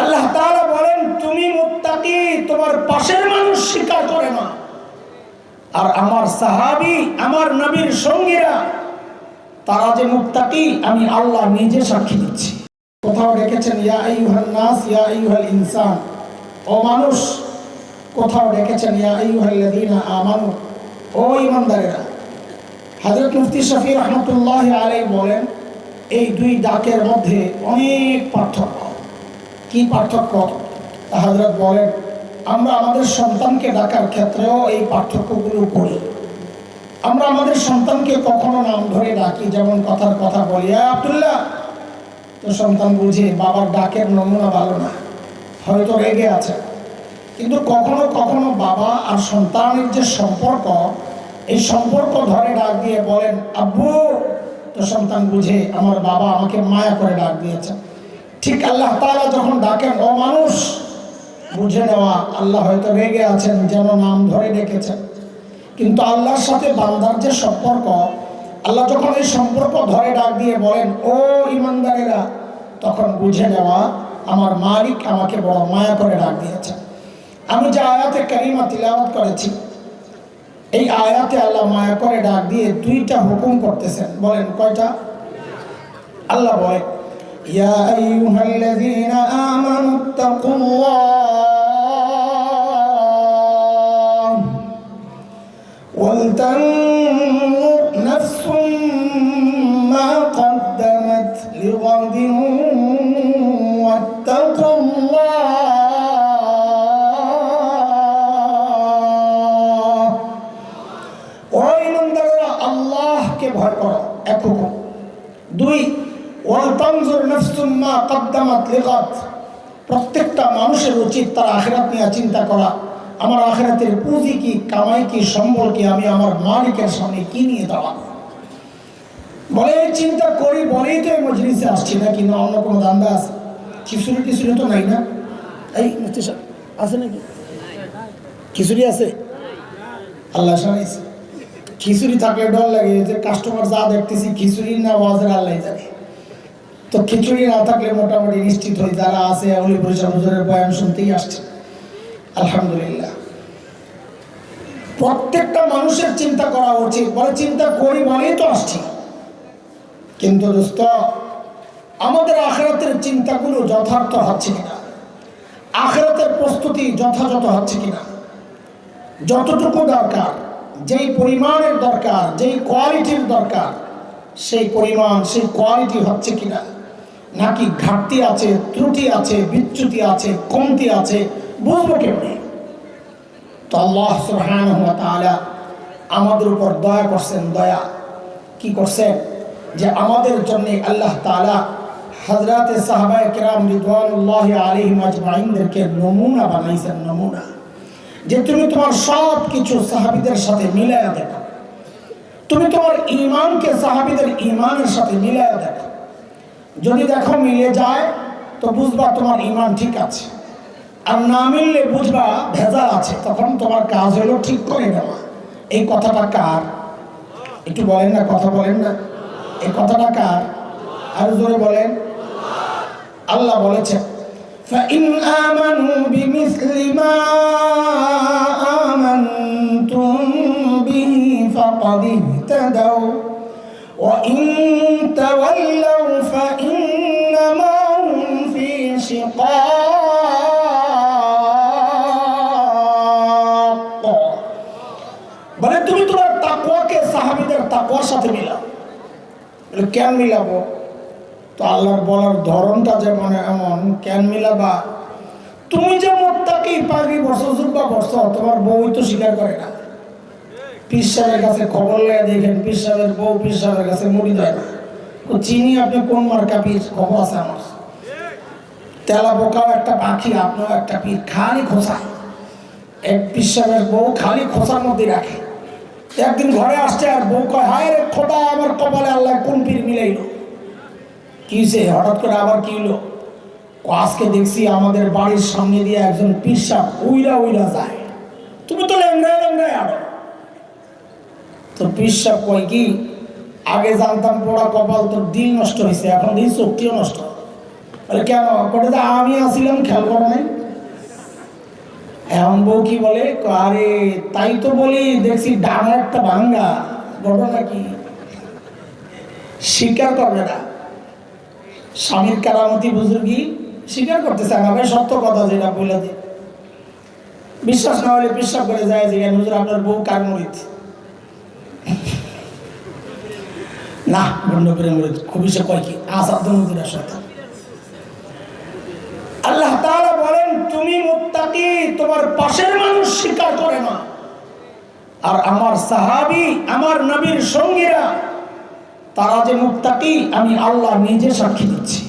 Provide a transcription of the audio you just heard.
আল্লাহ তাআলা বলেন, তুমি মুত্তাকি, তোমার পাশের মানুষ স্বীকার করে না। আর আমার সাহাবি, আমার নবীর সঙ্গীরা, তারা যে মুত্তাকি, আমি আল্লাহ নিজে সাক্ষী দিচ্ছি। কোথাও রেখেছেন ইয়া আইয়ুহান নাস, ইয়া আইয়ুহাল ইনসান। ও মানুষ, কোথাও ডেকেছেন, ইয়া আইয়ুহাল্লাযীনা আমানু। ও ইমানদারেরা হযরত মুফতি শফি রহমতুল্লাহ আলাইহি বলেন, এই দুই ডাকের মধ্যে অনেক পার্থক্য। কি পার্থক্য? হজরত বলেন, আমরা আমাদের সন্তানকে ডাকার ক্ষেত্রেও এই পার্থক্যগুলো করি। আমরা আমাদের সন্তানকে কখনো নাম ধরে ডাকি, যেমন কথার কথা বলি, "এ আব্দুল্লাহ তো সন্তান বুঝে বাবার ডাকের নমুনা ভালো না, হয়তো রেগে আছে। কিন্তু কখনো কখনো বাবা আর সন্তানের যে সম্পর্ক, এই সম্পর্ক ধরে ডাক দিয়ে বলেন, আব্বু তো সন্তান বুঝে আমার বাবা আমাকে মায়া করে ডাক দিয়েছে। ঠিক আল্লাহ তাআলা যখন ডাকেন, ও মানুষ, বুঝে নেওয়া, আল্লাহ হয়তো রেগে আছেন, যেন নাম ধরে ডেকেছেন। কিন্তু আল্লাহর সাথে বান্দার যে সম্পর্ক, আল্লাহ যখন এই সম্পর্ক ধরে ডাক দিয়ে বলেন, ও ইমানদারেরা, তখন বুঝে নেওয়া, আমার মালিক আমাকে বড় মায়া করে ডাক দিয়েছেন। আমি যে আয়াতে কারিমা তিলাওয়াত করেছি, এই আয়াতে আল্লাহ মায়া করে ডাক দিয়ে দুইটা হুকুম করতেছেন। বলেন, কয়টা? আল্লাহ বলে ইয়া আইয়ুহাল্লাযীনা আমানু তাকুল্লাহ ولتنظر نفس ما قدمت لغد واتقوا الله ওই ইমানদারেরা আল্লাহকে ভয় করো এক হুকুম দুই প্রত্যেকটা মানুষের উচিত তার আখেরাত নিয়ে চিন্তা করা। আমার আখেরাতের পুঁজি কি, কামাই কি, সম্বল কি, আমি আমার মালিকের সামনে কি নিয়ে দেওয়া বলে, চিন্তা করি, বলেই তো এই মজলিসে আসছি না, অন্য কোনো দান্দা আছে? খিচুড়ি টিচুড়ি তো নাই না? এই আছে নাকি? খিচুড়ি আছে? আল্লাহ সারাইছে খিচুড়ি থাকলে ডর লাগে যে কাস্টমার যা দেখতেছি, খিচুড়ি না, ওয়াজের আল্লাহ জানে। তো খিচুড়ি না থাকলে মোটামুটি নিশ্চিত হই, যারা আছে অলি পরিষদ হুজুরের বয়ান শুনতেই আসছে। আলহামদুলিল্লাহ। প্রত্যেকটা মানুষের চিন্তা করা উচিত, বলে চিন্তা করি বলেই তো আসছি। কিন্তু দোস্ত, আমাদের আখেরাতের চিন্তাগুলো যথার্থ হচ্ছে কিনা? আখেরাতের প্রস্তুতি যথাযথ হচ্ছে কিনা? যতটুকু দরকার, যেই পরিমাণের দরকার, যেই কোয়ালিটির দরকার, সেই পরিমাণ, সেই কোয়ালিটি হচ্ছে কিনা? নাকি ঘাটতি আছে, ত্রুটি আছে, বিচ্যুতি আছে, কমতি আছে, বুঝব কেমনি? তো আল্লাহ ওয়া আমাদের উপর দয়া করছেন, দয়া। কি করছেন যে আমাদের জন্য আল্লাহ তাআলা হযরতে সাহাবায়ে কেরাম রিদওয়ানুল্লাহি আলাইহিম আজমাইনদেরকে নমুনা বানাইছেন, নমুনা। যে তুমি তোমার সব কিছু সাহাবিদের সাথে মিলাইয়া দেখো। তুমি তোমার ইমানকে সাহাবিদের ইমানের সাথে মিলাইয়া দেখো। যদি দেখো মিলে যায় তো বুঝবা তোমার ইমান ঠিক আছে আর না মিললে বুঝবা ভেজাল আছে তখন তোমার কাজ হলো ঠিক করে দেওয়া এই কথাটা কার একটু বলেন না কথা বলেন না এই কথাটা কার আর জোরে বলেন আল্লাহ বলেছেন فإن آمنوا بمثل ما آمنتم به فقد اهتدوا وإن تولوا সাথে মিলাও। বলে, কেন মিলাবো? তো আল্লাহর বলার ধরনটা যেমন এমন কেন মিলাবা? তুমি যে মোটটাকে পাগড়ি বসো জুব্বা বসো তোমার বউই তো স্বীকার করে না। পীর সাহেবের কাছে খবর লেগে দেখেন পীর সাহেবের বউ পীর সাহেবের কাছে মুড়ি দেয় না। তো চিনি আপনি কোন মার্কা পীর? খবর আছে আমার। তেলা বোকাও একটা পাখি আপনার একটা পীর খালি খোসা। এক পীর সাহেবের বউ খালি খোসার মধ্যে রাখে। একদিন ঘরে আসছে আর বউ কয়, হায় রে খোদা, আমার কপালে আল্লাহ কোন পীর মিলাইলো? কি সে, হঠাৎ করে আবার কি হলো? আজকে দেখছি আমাদের বাড়ির সামনে দিয়ে একজন পিসাব উইরা উইরা যায়। তুমি তো ল্যাংড়ায় ল্যাংড়ায় আরও তো পিসাব কয়, কি? আগে জানতাম পোড়া কপাল তোর দিল নষ্ট হয়েছে এখন দিন শক্তিও নষ্ট? কেন? কোটা আমি আসিলাম খেয়াল করো নাই? এমন বউ কি বলে? আরে তাই তো বলি, দেখছি ডানা একটা ভাঙ্গা। ঘটনা কি স্বীকার করবে না। স্বামীর কারামতি বুজুর্গি স্বীকার করতেছে ভাই সত্য কথা যেটা বলে দিই বিশ্বাস না হলে বিশ্বাস করে যায় যে, হুজুর আপনার বউ কার মরিত না বন্ধ করে মরিত খুবই সে কয় কি? আসাদ হুজুরের সাথে আল্লাহ তাআলা বলেন তুমি মুত্তাকি, তোমার পাশের মানুষ স্বীকার করে না। আর আমার সাহাবি, আমার নবীর সঙ্গীরা, তারা যে মুক্তাকি আমি আল্লাহ নিজে সাক্ষী দিচ্ছি।